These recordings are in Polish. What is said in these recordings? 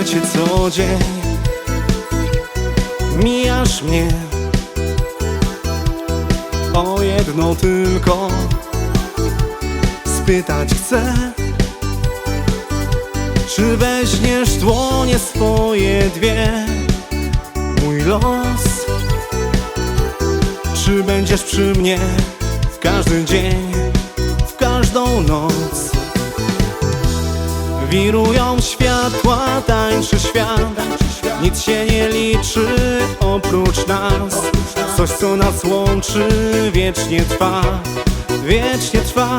widzę cię co dzień. Mijasz mnie O jedno tylko. Spytać chcę Czy weźmiesz dłonie swoje dwie? Mój los Czy będziesz przy mnie W każdy dzień W każdą noc? Wirują światła, tańczy świat. Nic się nie liczy oprócz nas. Coś co nas łączy wiecznie trwa Wiecznie trwa.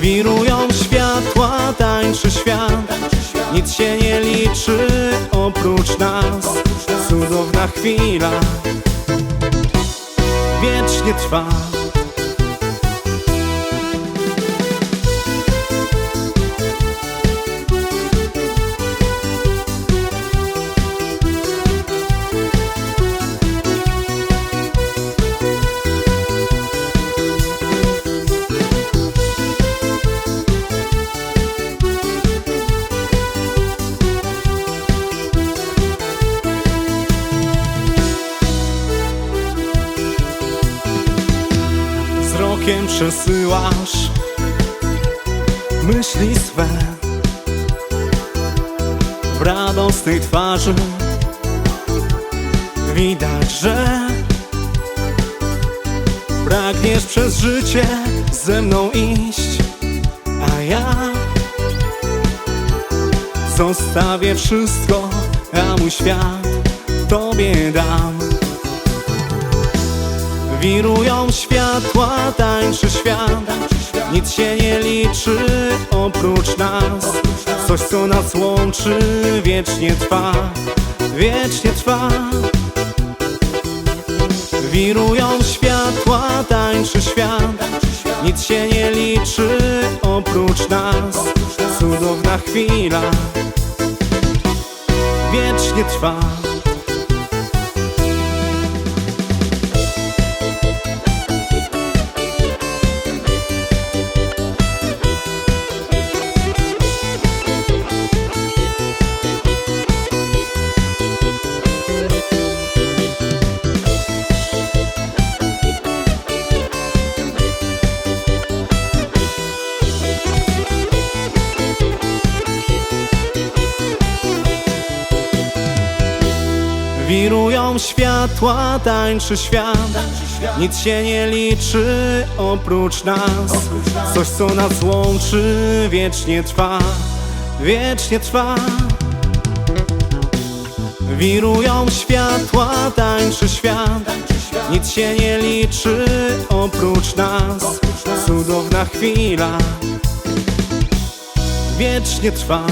Wirują światła, tańczy świat. Nic się nie liczy oprócz nas. Cudowna chwila. Wiecznie trwa Wzrokiem przesyłasz myśli swe W radosnej twarzy. Widać, że Pragniesz przez życie ze mną iść A ja Zostawię wszystko, a mój świat Tobie dam Wirują światła, tańczy świat. Nic się nie liczy oprócz nas. Coś co nas łączy wiecznie trwa. Wiecznie trwa. Wirują światła, tańczy świat. Nic się nie liczy oprócz nas. Cudowna chwila. Wiecznie trwa Wirują światła, tańczy świat. Nic się nie liczy oprócz nas. Coś co nas łączy wiecznie trwa. Wiecznie trwa. Wirują światła, tańczy świat. Nic się nie liczy oprócz nas. Cudowna chwila. Wiecznie trwa